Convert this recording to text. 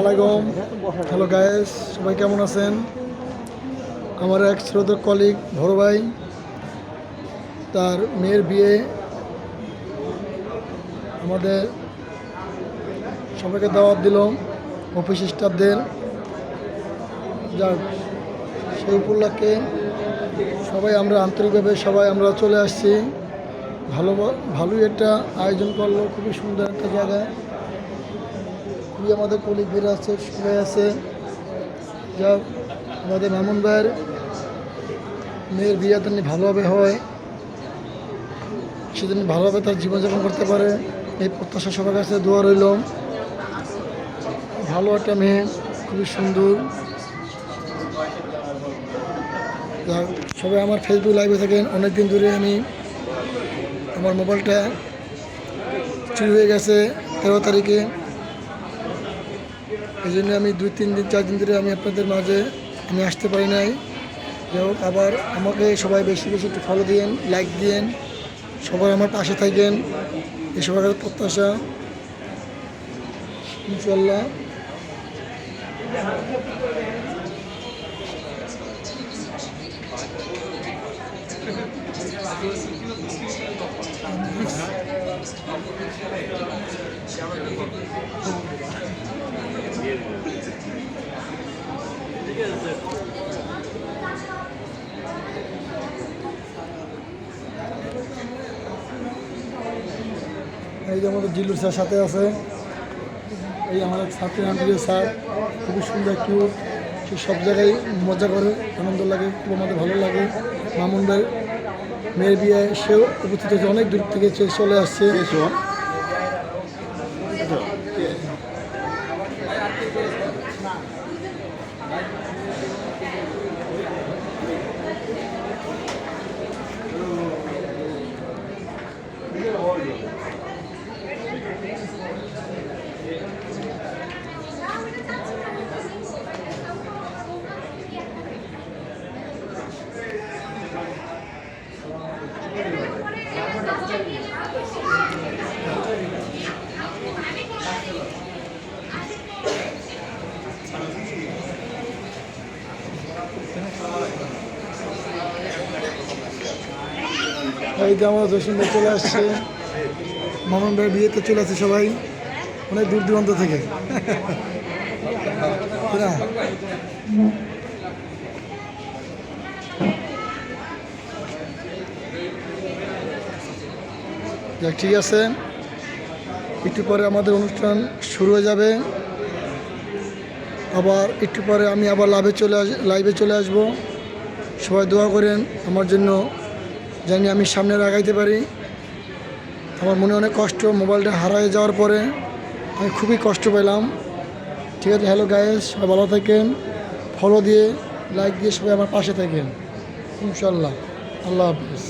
আলাইকুম। Hello guys সবাই কেমন আছেন? আমার এক শ্রোত কলিগ বড় ভাই, তার মেয়ের বিয়ে। আমাদের সবাইকে দাওয়াত দিল অফিস স্টাফদের যাক, সেই উপলক্ষে সবাই আমরা আন্তরিকভাবে সবাই আমরা চলে আসছি। ভালো, ভালোই একটা আয়োজন করল, খুবই সুন্দর একটা জায়গা খুবই আমাদের কলিগ বের আছে, সবাই আছে। যা আমাদের মামুন ভাইয়ের মেয়ের বিয়ে তেমনি ভালোভাবে হয় সেদিন ভালোভাবে তার জীবনযাপন করতে পারে, এই প্রত্যাশা সবার কাছে দোয়া রইল। ভালো একটা মেয়ে, খুবই সুন্দর। সবাই আমার ফেসবুক লাইভে থাকেন। অনেক দিন ধরে আমি আমার মোবাইলটা চুরি হয়ে গেছে, তেরো তারিখে। এই জন্য আমি দুই, তিন দিন, চার দিন ধরে আমি আপনাদের মাঝে আমি আসতে পারি নাই। যাই আবার আমাকে সবাই বেশি বেশি একটু ফলো দিয়েন লাইক দিয়েন, সবাই আমার পাশে থাকেন। এই সবার প্রত্যাশা। ইনশাল্লাহ এই যে আমাদের জিল্লুর স্যার সাথে আছে, এই আমাদের ছাত্রী আন্টির স্যার, খুবই সুন্দর কিউট সে সব জায়গায় মজা করে, আনন্দ লাগে, খুব আমাদের ভালো লাগে। মামুন ভাই মেয়ের বিয়ে, সেও উপস্থিত হয়েছে, অনেক দূর থেকে চলে আসছে। এই যে আমার জসিম ভাই চলে আসছে। মামুন ভাই বিয়েতে চলে আসছে সবাই। অনেক দূর দূরান্ত থেকে? যাক, ঠিক আছে। একটু পরে আমাদের অনুষ্ঠান শুরু হয়ে যাবে। আবার একটু পরে আমি আবার লাভে চলে আস লাইভে চলে আসব। সবাই দোয়া করেন আমার জন্য জানি আমি সামনে আগাইতে পারি। আমার মনে অনেক কষ্ট, মোবাইলটা হারায় যাওয়ার পরে আমি খুবই কষ্ট পেলাম। ঠিক আছে হ্যালো গায়েস সবাই ভালো থাকেন। ফলো দিয়ে লাইক দিয়ে সবাই আমার পাশে থাকেন। ইনশাল্লাহ আল্লাহ হাফিজ।